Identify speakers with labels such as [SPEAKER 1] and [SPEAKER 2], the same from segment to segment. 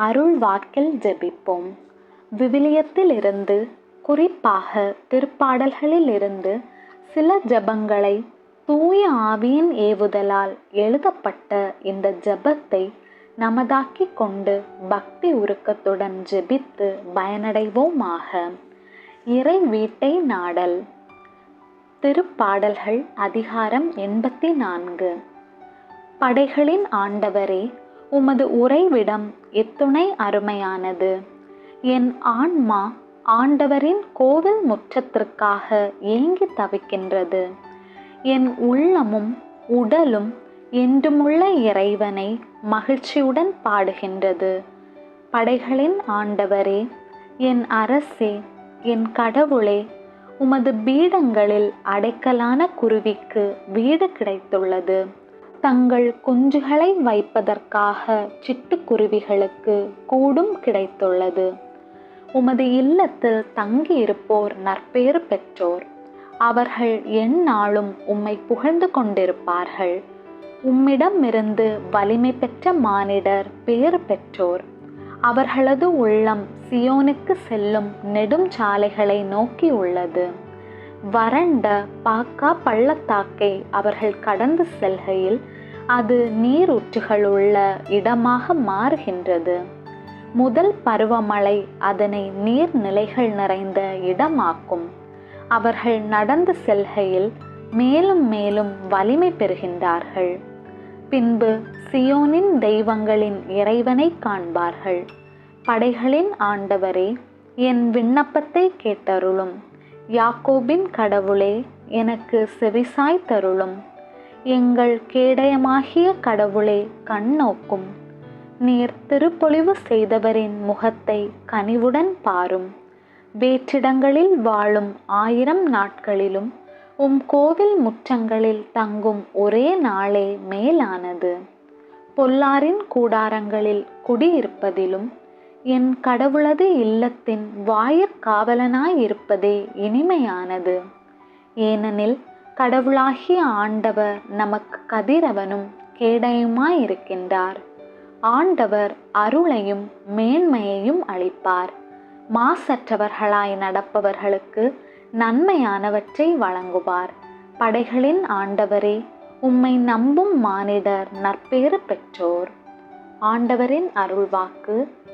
[SPEAKER 1] அருள் வாக்கில் ஜெபிப்போம். விவிலியத்திலிருந்து குறிப்பாக திருப்பாடல்களிலிருந்து சில ஜெபங்களை தூய ஆவியின் ஏவுதலால் எழுதப்பட்ட இந்த ஜெபத்தை நமதாக்கிக் கொண்டு பக்தி உருக்கத்துடன் ஜெபித்து பயனடைவோமாக. இறை வீட்டை நாடல். திருப்பாடல்கள் அதிகாரம் எண்பத்தி நான்கு. படைகளின் ஆண்டவரே உமது உறைவிடம் எத்துணை அருமையானது. என் ஆன்மா ஆண்டவரின் கோவில் முற்றத்திற்காக ஏங்கி தவிக்கின்றது. என் உள்ளமும் உடலும் என்றுமுள்ள இறைவனை மகிழ்ச்சியுடன் பாடுகின்றது. படைகளின் ஆண்டவரே என் அரசே என் கடவுளே உமது பீடங்களில் அடைக்கலான குருவிக்கு வீடு கிடைத்துள்ளது. தங்கள் குஞ்சுகளை வைப்பதற்காக சிட்டுக்குருவிகளுக்கு கூடும் கிடைத்துள்ளது. உமது இல்லத்தில் தங்கியிருப்போர் நற்பேறு பெற்றோர். அவர்கள் எந்நாளும் உம்மை புகழ்ந்து கொண்டிருப்பார்கள். உம்மிடமிருந்து வலிமை பெற்ற மானிடர் பேறு பெற்றோர். அவர்களது உள்ளம் சியோனுக்கு செல்லும் நெடும் சாலைகளை நோக்கி உள்ளது. வறண்ட பாக்கா பள்ளத்தாக்கை அவர்கள் கடந்து செல்கையில் அது நீரூற்றுகளுள்ள இடமாக மாறுகின்றது. முதல் பருவமழை அதனை நீர்நிலைகள் நிறைந்த இடமாக்கும். அவர்கள் நடந்து செல்கையில் மேலும் மேலும் வலிமை பெறுகின்றார்கள். பின்பு சியோனின் தெய்வங்களின் இறைவனை காண்பார்கள். படைகளின் ஆண்டவரே என் விண்ணப்பத்தை கேட்டருளும். யாக்கோபின் கடவுளே எனக்கு செவிசாய் தருளும். எங்கள் கேடயமாகிய கடவுளே கண்ணோக்கும். நீர் திருப்பொழிவு செய்தவரின் முகத்தை கனிவுடன் பாரும். வேற்றிடங்களில் வாழும் ஆயிரம் நாட்களிலும் உம் கோவில் முற்றங்களில் தங்கும் ஒரே நாளே மேலானது. பொல்லாரின் கூடாரங்களில் குடியிருப்பதிலும் என் கடவுளது இல்லத்தின் வாயிற்காவலனாயிருப்பதே இனிமையானது. ஏனெனில் கடவுளாகிய ஆண்டவர் நமக்கு கதிரவனும் கேடயுமாயிருக்கின்றார். ஆண்டவர் அருளையும் மேன்மையையும் அளிப்பார். மாசற்றவர்களாய் நடப்பவர்களுக்கு நன்மையானவற்றை வழங்குவார். படைகளின் ஆண்டவரே உம்மை நம்பும் மானிடர் நற்பேறு பெற்றோர். ஆண்டவரின் அருள்வாக்கு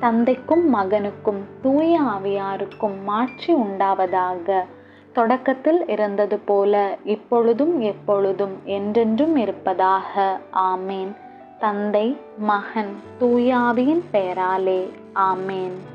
[SPEAKER 1] தந்தைக்கும் மகனுக்கும் தூய ஆவியாருக்கும் மாற்றி உண்டாவதாக. தொடக்கத்தில் இருந்தது போல இப்பொழுதும் எப்பொழுதும் என்றென்றும் இருப்பதாக. ஆமேன். தந்தை மகன் தூயாவியின் பெயராலே. ஆமேன்.